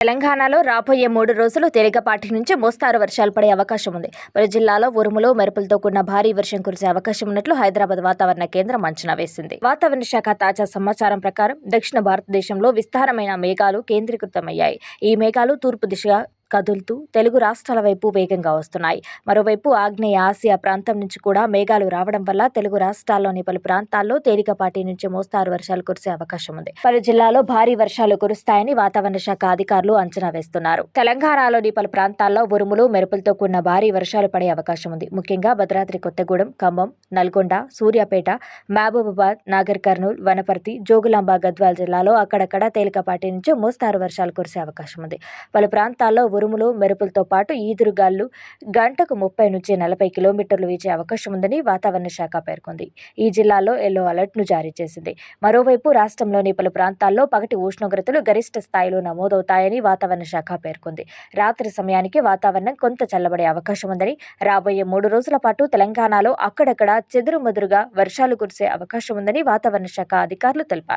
తెలంగాణలో రాబోయే మూడు రోజులు తేలికపాటి నుంచి మోస్తారు వర్షాలు పడే అవకాశం ఉంది. పలు జిల్లాలో ఉరుములు మెరుపులతో కూడిన భారీ వర్షం కురిసే అవకాశం ఉన్నట్లు హైదరాబాద్ వాతావరణ కేంద్రం అంచనా వేసింది. వాతావరణ శాఖ తాజా సమాచారం ప్రకారం దక్షిణ భారతదేశంలో విస్తారమైన మేఘాలు కేంద్రీకృతమయ్యాయి. ఈ మేఘాలు తూర్పు దిశగా కదులుతూ తెలుగు రాష్ట్రాల వైపు వేగంగా వస్తున్నాయి. మరోవైపు ఆగ్నేయ ఆసియా ప్రాంతం నుంచి కూడా మేఘాలు రావడం వల్ల తెలుగు రాష్ట్రాల్లోని పలు ప్రాంతాల్లో తేలికపాటి నుంచి మోస్తారు వర్షాలు కురిసే అవకాశం ఉంది. పలు జిల్లాలో భారీ వర్షాలు కురుస్తాయని వాతావరణ శాఖ అధికారులు అంచనా వేస్తున్నారు. తెలంగాణలోని పలు ప్రాంతాల్లో ఉరుములు మెరుపులతో కూడిన భారీ వర్షాలు పడే అవకాశం ఉంది. ముఖ్యంగా భద్రాద్రి కొత్తగూడెం ఖమ్మం నల్గొండ సూర్యాపేట మహబూబాబాద్ నాగర్ కర్నూల్ వనపర్తి జోగులాంబ గద్వాల్ జిల్లాలో అక్కడక్కడ తేలికపాటి నుంచి మోస్తారు వర్షాలు కురిసే అవకాశం ఉంది. పలు ప్రాంతాల్లో ఉరుములు మెరుపులతో పాటు ఈదురుగాలు గంటకు ముప్పై నుంచి నలభై కిలోమీటర్లు వీచే అవకాశం ఉందని వాతావరణ శాఖ పేర్కొంది. ఈ జిల్లాలో ఎల్లో అలర్ట్ను జారీ చేసింది. మరోవైపు రాష్ట్రంలోని పలు ప్రాంతాల్లో పగటి ఉష్ణోగ్రతలు గరిష్ట స్థాయిలో నమోదవుతాయని వాతావరణ శాఖ పేర్కొంది. రాత్రి సమయానికి వాతావరణం కొంత చల్లబడే అవకాశం ఉందని రాబోయే మూడు రోజుల పాటు తెలంగాణలో అక్కడక్కడ చెదురుమదురుగా వర్షాలు కురిసే అవకాశం ఉందని వాతావరణ శాఖ అధికారులు తెలిపారు.